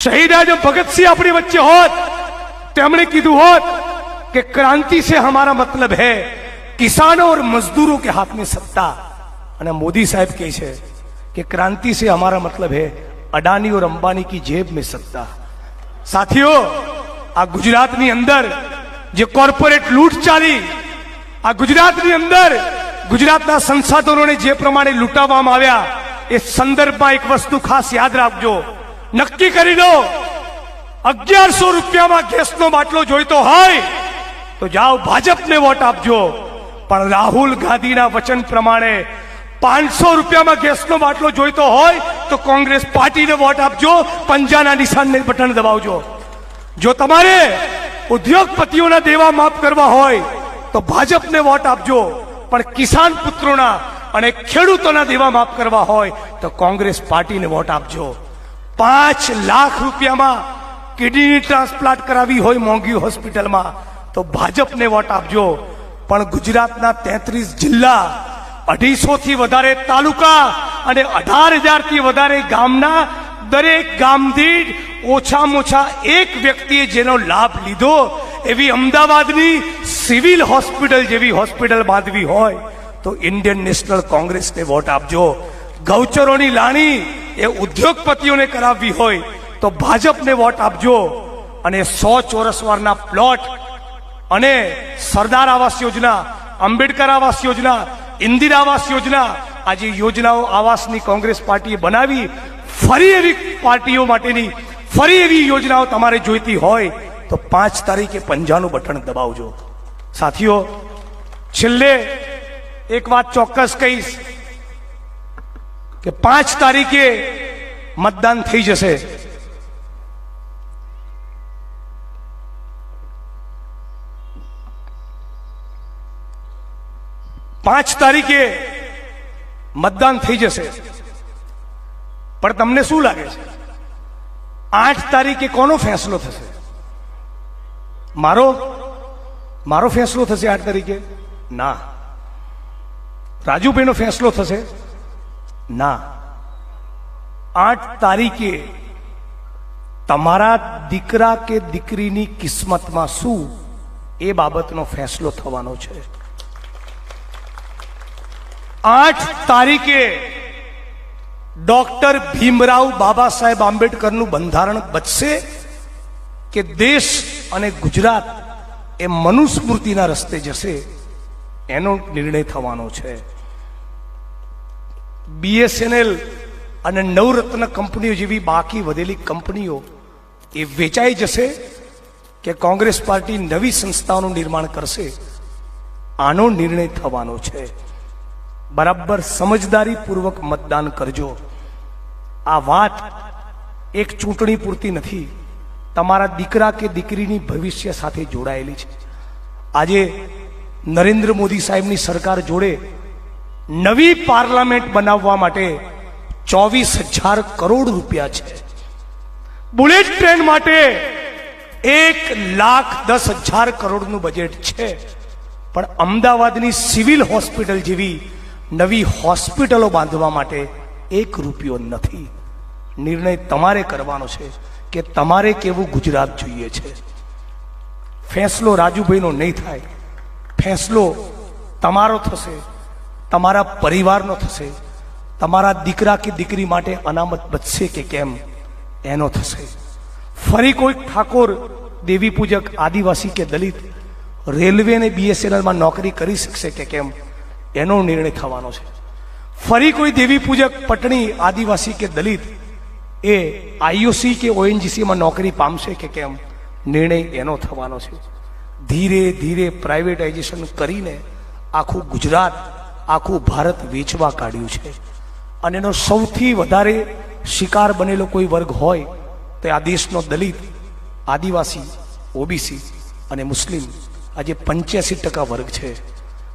शहीद आजम भगत सिंह अपनी वच्चे होत તેમણે કીધું હોત કે क्रांति से हमारा मतलब है किसानों और मजदूरों के हाथ में सत्ता અને મોદી સાહેબ કહે છે કે क्रांति से हमारा मतलब है અડાની और અંબાની की जेब में सत्ता સાથીઓ આ ગુજરાતની અંદર જે કોર્પોરેટ લૂંટ ચાલી આ ગુજરાતની અંદર ગુજરાતના સંસાધનોને જે પ્રમાણે લૂંટાવવામાં આવ્યા એ સંદર્ભમાં એક વસ્તુ ખાસ યાદ રાખજો નક્કી કરી લો અગિયારસો રૂપિયામાં ગેસનો બાટલો જોઈતો હોય તો જાઓ ભાજપને વોટ આપજો. પણ રાહુલ ગાંધીના વચન પ્રમાણે પાંચસો રૂપિયામાં ગેસનો બાટલો જોઈતો હોય તો કોંગ્રેસ પાર્ટીને વોટ આપજો, પંજાના નિશાનને બટન દબાવજો. જો તમારે ઉદ્યોગપતિઓના દેવા માફ કરવા હોય તો ભાજપને વોટ આપજો. પણ કિસાન પુત્રોના અને ખેડૂતોના દેવા માફ કરવા હોય તો કોંગ્રેસ પાર્ટીને વોટ આપજો. પાંચ લાખ રૂપિયામાં કિડની ટ્રાન્સપ્લાન્ટ કરાવી હોય મોંઘી હોસ્પિટલમાં, તો ભાજપને વોટ આપજો. પણ ગુજરાતના તેત્રીસ જિલ્લા અઢીસો થી વધારે તાલુકા અને અઢાર હજારથી વધારે ગામના દરેક ગામથી ઓછામાં ઓછા એક વ્યક્તિએ જેનો લાભ લીધો એવી અમદાવાદની સિવિલ હોસ્પિટલ જેવી હોસ્પિટલ બાંધવી હોય, તો ઇન્ડિયન નેશનલ કોંગ્રેસને વોટ આપજો. ગૌચરોની લાણી એ ઉદ્યોગપતિઓને કરાવવી હોય તો ભાજપને વોટ આપજો અને સો ચોરસવારના પ્લોટ અને સરદાર આવાસ યોજના, આંબેડકર આવાસ યોજના, ઇન્દિરા આવાસ યોજના આ જે યોજનાઓ આવાસની કોંગ્રેસ પાર્ટીએ બનાવી. ફરી એવી પાર્ટીઓ માટેની, ફરી એવી યોજનાઓ તમારે જોઈતી હોય તો પાંચ તારીખે પંજાનું બટન દબાવજો. સાથીઓ, છેલ્લે એક વાત ચોક્કસ કહીશ. કે પાંચ તારીખે મતદાન થઈ જશે. પાંચ તારીખે મતદાન થઈ જશે. પણ તમને શું લાગે છે? આઠ તારીખે કોનો ફેંસલો થશે? મારો? મારો ફેંસલો થશે આઠ તારીખે? ના. રાજુભાઈનો ફેંસલો થશે? ના. આઠ તારીખે તમારા દીકરા કે દીકરીની કિસ્મતમાં શું એ બાબતનો ફેંસલો થવાનો છે. આઠ તારીખે ડોક્ટર ભીમરાવ બાબા સાહેબ આંબેડકરનું બંધારણ બચશે કે દેશ અને ગુજરાત એ મનુસ્મૃતિના રસ્તે જશે એનો નિર્ણય થવાનો છે. બીએસએનએલ અને નવરત્ન કંપનીઓ જેવી બાકી વધેલી કંપનીઓ, એ વેચાઈ જશે કે કોંગ્રેસ પાર્ટી નવી સંસ્થાઓનું નિર્માણ કરશે? આનો નિર્ણય થવાનો છે. બરાબર સમજદારીપૂર્વક મતદાન કરજો. આ વાત એક ચૂંટણી પૂરતી નથી, તમારા દીકરા કે દીકરીની ભવિષ્ય સાથે જોડાયેલી છે. આજે નરેન્દ્ર મોદી સાહેબની સરકાર જોડે નવી પાર્લામેન્ટ બનાવવા માટે ચોવીસ હજાર કરોડ રૂપિયા છે. બુલેટ ટ્રેન માટે એક લાખ દસ હજાર કરોડનું બજેટ છે. પણ અમદાવાદની સિવિલ હોસ્પિટલ જેવી નવી હોસ્પિટલો બાંધવા માટે એક રૂપિયો નથી. નિર્ણય તમારે કરવાનો છે કે તમારે કેવું ગુજરાત જોઈએ છે. ફેંસલો રાજુભાઈનો નહીં થાય. ફેંસલો તમારો થશે. તમારા પરિવારનો થશે. તમારા દીકરા કે દીકરી માટે અનામત બચશે કે કેમ? એનો થશે. ફરી કોઈ ઠાકોર, દેવી પૂજક, આદિવાસી કે દલિત રેલવે અને બીએસએનએલમાં નોકરી કરી શકશે કે કેમ? એનો નિર્ણય થવાનો છે. ફરી કોઈ દેવી પૂજક, પટણી, આદિવાસી કે દલિત એ આઈઓસી કે ઓએનજીસીમાં નોકરી પામશે કે કેમ? નિર્ણય એનો થવાનો છે. ધીરે ધીરે પ્રાઇવેટાઇઝેશન કરીને આખું ગુજરાત આખું ભારત વેચવા કાઢ્યું છે. અને એનો સૌથી વધારે શિકાર બનેલો કોઈ વર્ગ હોય તો આ દેશનો દલિત, આદિવાસી, ઓબીસી અને મુસ્લિમ આજે પંચ્યાસી ટકા વર્ગ છે.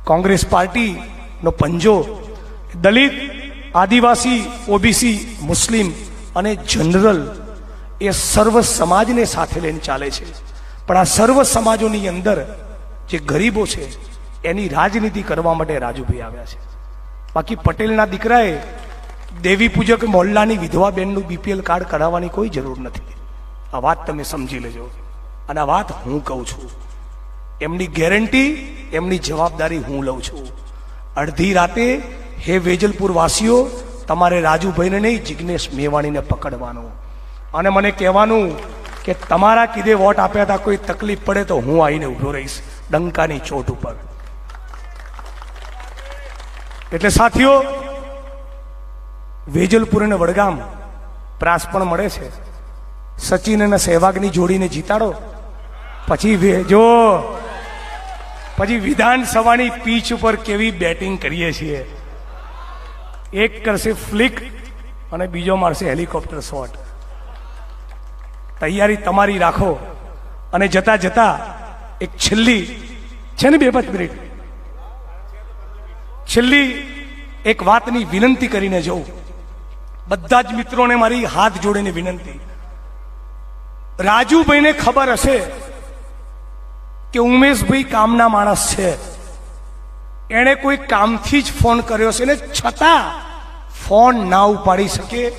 કોંગ્રેસ પાર્ટીનો પંજો દલિત, આદિવાસી, ઓબીસી, મુસ્લિમ અને જનરલ એ સર્વ સમાજને સાથે લઈને ચાલે છે. પણ આ સર્વ સમાજોની અંદર જે ગરીબો છે એની રાજનીતિ કરવા માટે રાજુભાઈ આવ્યા છે. બાકી પટેલના દીકરાએ દેવી પૂજક મોલ્લાની વિધવા બેનનું બીપીએલ કાર્ડ કરાવવાની કોઈ જરૂર નથી. આ વાત તમે સમજી લેજો. અને આ વાત હું કહું છું. એમની ગેરંટી, એમની જવાબદારી હું લઉં છું. અડધી રાતે હે વેજલપુર વાસીઓ તમારે રાજુભાઈને નહીં, જિગ્નેશ મેવાણીને પકડવાનું. અને મને કહેવાનું કે તમારા કીધે વોટ આપ્યા હતા, કોઈ તકલીફ પડે તો હું આવીને ઊભો રહીશ ડંકાની ચોટ ઉપર. એટલે સાથીઓ વેજલપુર અને વડગામ પ્રાસ પણ મળે છે. સચિન અને સહેવાગની જોડીને જીતાડો. પછી જો, પછી વિધાનસભાની પીચ ઉપર કેવી બેટિંગ કરીએ છીએ. એક કરશે ફ્લિક અને બીજો મારશે હેલિકોપ્ટર શોટ. તૈયારી તમારી રાખો. અને જતા જતા એક છેલ્લી, છે ને બે પાંચ મિનિટ? છેલ્લી એક વાતની વિનંતી કરીને જઉં. બધા જ મિત્રોને મારી હાથ જોડીને વિનંતી. રાજુભાઈને ખબર હશે કે ઉમેશભાઈ કામના માણસ છે. એણે કોઈ કામથી જ ફોન કર્યો છે ને છતાં ફોન ના ઉપાડી શકે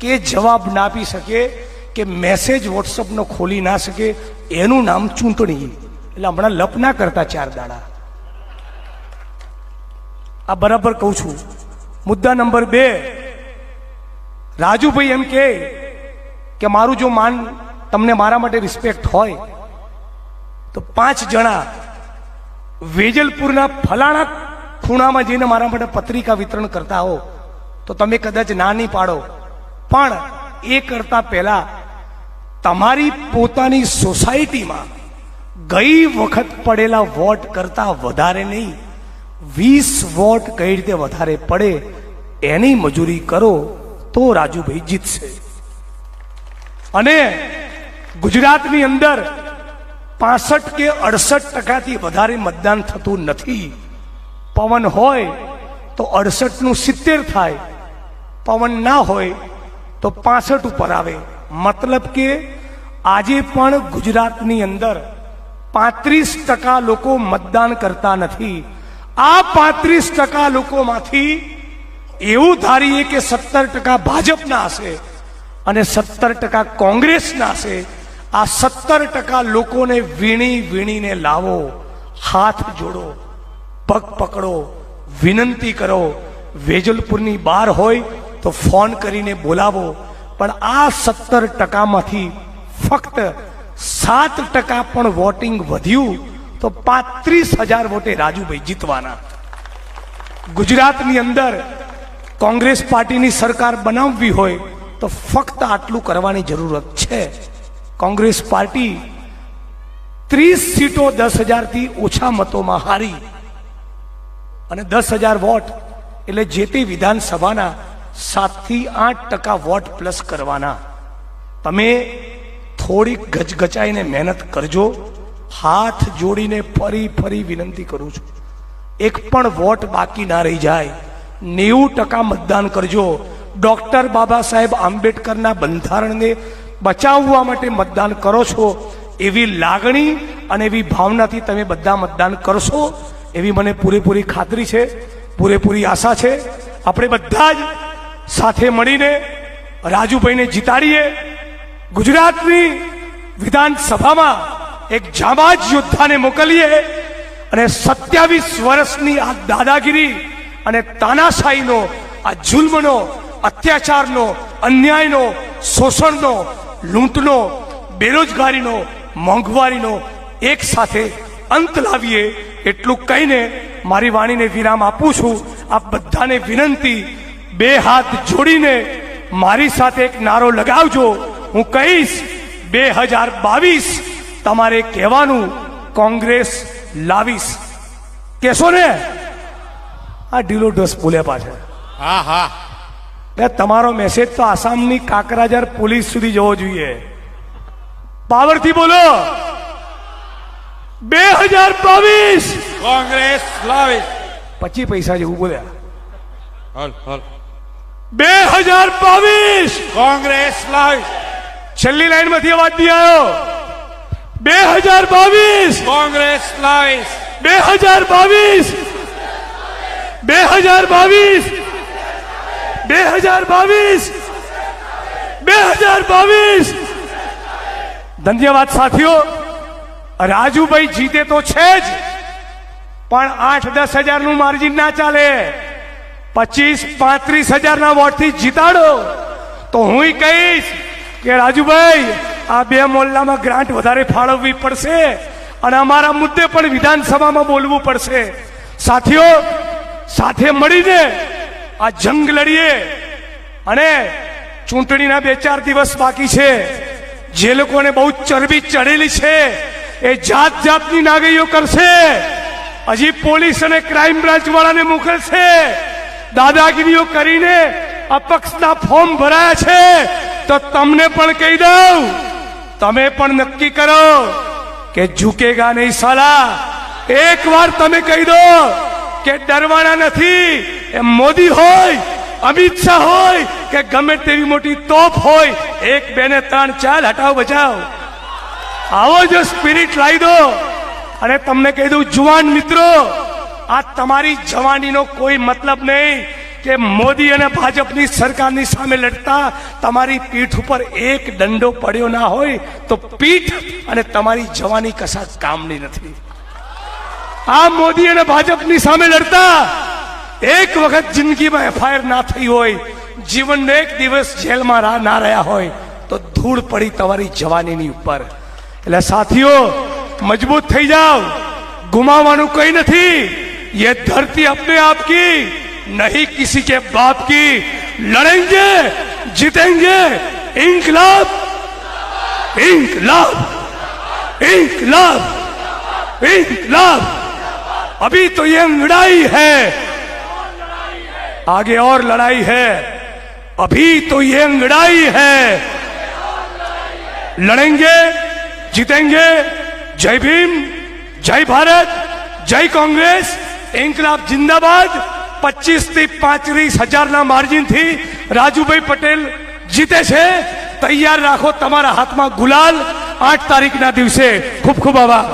કે જવાબ ના આપી શકે કે મેસેજ વોટ્સઅપનો ખોલી ના શકે. એનું નામ ચૂંટણી. એટલે હમણાં લપ ના કરતા ચાર દાડા. આ બરાબર કહું છું. મુદ્દા નંબર બે, રાજુભાઈ એમ કહે કે મારું જો માન તમને મારા માટે રિસ્પેક્ટ હોય, તો પાંચ જણા વેજલપુરના ફલાણા ખૂણામાં જઈને મારા માટે પત્રિકા વિતરણ કરતા હો. તો તમે કદાચ ના નહીં પાડો. પણ એ કરતા પહેલા તમારી પોતાની સોસાયટીમાં ગઈ વખત પડેલા વોટ કરતા વધારે નહીં. વીસ વોટ કઈ રીતે વધારે પડે, એની મજૂરી કરો તો રાજુભાઈ જીતશે. અને ગુજરાતની અંદર પાસઠ કે અડસઠ ટકાથી વધારે મતદાન થતું નથી. પવન હોય તો અડસઠનું સિત્તેર થાય. પવન ના હોય તો પાસઠ ઉપર આવે. મતલબ કે આજે પણ ગુજરાતની અંદર પાંત્રીસ ટકા લોકો મતદાન કરતા નથી. આ પાંત્રીસ ટકા લોકોમાંથી એવું ધારીએ કે સત્તર ટકા ભાજપના હશે અને સત્તર ટકા કોંગ્રેસના હશે, આ સત્તર ટકા લોકોને વીણી વીણીને લાવો, હાથ જોડો, પગ પકડો, વિનંતી કરો. વેજલપુરની બહાર હોય તો ફોન કરીને બોલાવો, પણ આ સત્તર ટકામાંથી ફક્ત સાત ટકા પણ વોટિંગ વધ્યું તો પાંત્રીસ હજાર વોટે રાજુભાઈ જીતવાના. ગુજરાતની અંદર કોંગ્રેસ પાર્ટીની સરકાર બનાવવી હોય તો ફક્ત આટલું કરવાની જરૂરત છે. કોંગ્રેસ પાર્ટી ત્રીસ સીટો દસ હજારથી ઓછા મતોમાં હારી. અને દસ હજાર વોટ એટલે જે તે વિધાનસભાના સાતથી આઠ ટકા વોટ પ્લસ કરવાના. તમે થોડીક ગચગચાઈને મહેનત કરજો. હાથ જોડીને ફરી ફરી વિનંતી કરું છું. એક પણ વોટ બાકી ના રહી જાય. નેવું ટકા મતદાન કરજો. ડોક્ટર બાબા સાહેબ આંબેડકરના બંધારણને બચાવવા માટે મતદાન કરો છો. એવી લાગણી અને એવી ભાવનાથી તમે બધા મતદાન કરશો, એવી મને પૂરેપૂરી ખાતરી છે, પૂરેપૂરી આશા છે. આપણે બધા જ સાથે મળીને રાજુભાઈને જીતાડીએ. ગુજરાતની વિધાનસભામાં એક જાબાજ યોદ્ધાને મોકલીએ અને સત્યાવીસ વર્ષની આ દાદાગીરી અને તાનાશાહીનો, આ જુલ્મનો, અત્યાચારનો, અન્યાયનો, શોષણનો, લૂંટનો, બેરોજગારીનો, મોંઘવારીનો એક સાથે અંત લાવીએ એટલું કહીને મારી વાણીને વિરામ આપું છું. આપ બધાને વિનંતી, બે હાથ જોડીને મારી સાથે એક નારો લગાવજો. હું કહીશ, બે હજાર બાવીસ તમારે કહેવાનું કોંગ્રેસ લાવીશ. કેશો ને? આ ઢીલો ઢસ બોલ્યા પાછળ. હા હા. એટલે તમારો મેસેજ તો આસામની કાકરાજાર પોલીસ સુધી જવો જોઈએ. પાવરથી બોલો. બે હજાર બાવીસ. કોંગ્રેસ લાવી પચીસ પૈસા જેવું બોલ્યા. હલ હલ. બે હજાર બાવીસ. કોંગ્રેસ લાવીશ. છેલ્લી લાઈનમાંથી અવાજ નહીં આવ્યો. બે હજાર બાવીસ. કોંગ્રેસ લાવી બે હજાર બાવીસ. બે હજાર બાવીસ. બે હજાર બાવીસ. બે હજાર બાવીસ. ધન્યવાદ સાથીઓ. રાજુભાઈ જીતે તો છે જ પણ આઠ દસ હજારનું માર્જિન ના ચાલે. પચીસ પાંત્રીસ હજારના વોટથી જીતાડો. તો હું કહીશ કે રાજુભાઈ આ બે મોલ્લામાં ગ્રાન્ટ વધારે ફાળવવી પડશે અને અમારા મુદ્દે પણ વિધાનસભામાં બોલવું પડશે. સાથીઓ, સાથે મળીને આ જંગ લડીએ અને ચૂંટણીના બે ચાર દિવસ બાકી છે. જે લોકોને બહુ ચરબી ચડેલી છે, એ જાત જાતની નાગરીઓ કરશે. હજી પોલીસ અને ક્રાઇમ બ્રાન્ચ વાળાને મોકલશે. દાદાગીરીઓ કરીને અપક્ષના ફોર્મ ભરાયા છે. તો તમને પણ કહી દઉં તમે પણ નક્કી કરો કે ઝૂકેગા નહીં સાલા. એક વાર તમે કહી દો કે ડરવાના નથી. એ મોદી હોય, અમિત શાહ હોય, કે ગમે તેવી મોટી તોપ હોય, એક, બે ને ત્રણ, ચાલ, હટાવ, બચાવ. આવો જો સ્પિરિટ લાવી દો. અને તમને કહી દઉં, જુવાન મિત્રો, આ તમારી જવાનીનો કોઈ મતલબ નહીં. કે મોદી અને ભાજપની સરકારની સામે લડતા તમારી પીઠ ઉપર એક દંડો પડ્યો ના હોય તો પીઠ અને તમારી જવાની કશા કામની નથી. આ મોદી અને ભાજપની સામે લડતા એક વખત જિંદગીમાં એફઆઈઆર ના થઈ હોય, જીવનનો એક દિવસ જેલમાં ના રહ્યા હોય, તો ધૂળ પડી તમારી જવાનીની ઉપર. એટલે સાથીઓ, મજબૂત થઈ જાઓ. ગુમાવવાનું કંઈ નથી. યે ધરતી અપને આપકી. नहीं किसी के बाप की, लड़ेंगे, जीतेंगे। इंकलाब इंकलाब इंकलाब इंकलाब। अभी तो ये लड़ाई है। आगे और लड़ाई है। अभी तो ये लड़ाई है। लड़ेंगे, जीतेंगे। जय भीम, जय भारत, जय कांग्रेस, इंकलाब जिंदाबाद। પચીસથી પાંત્રીસ હજારના માર્જિનથી રાજુભાઈ પટેલ જીતે છે. તૈયાર રાખો તમારા હાથમાં ગુલાલ. આઠ તારીખના દિવસે ખૂબ ખૂબ આભાર.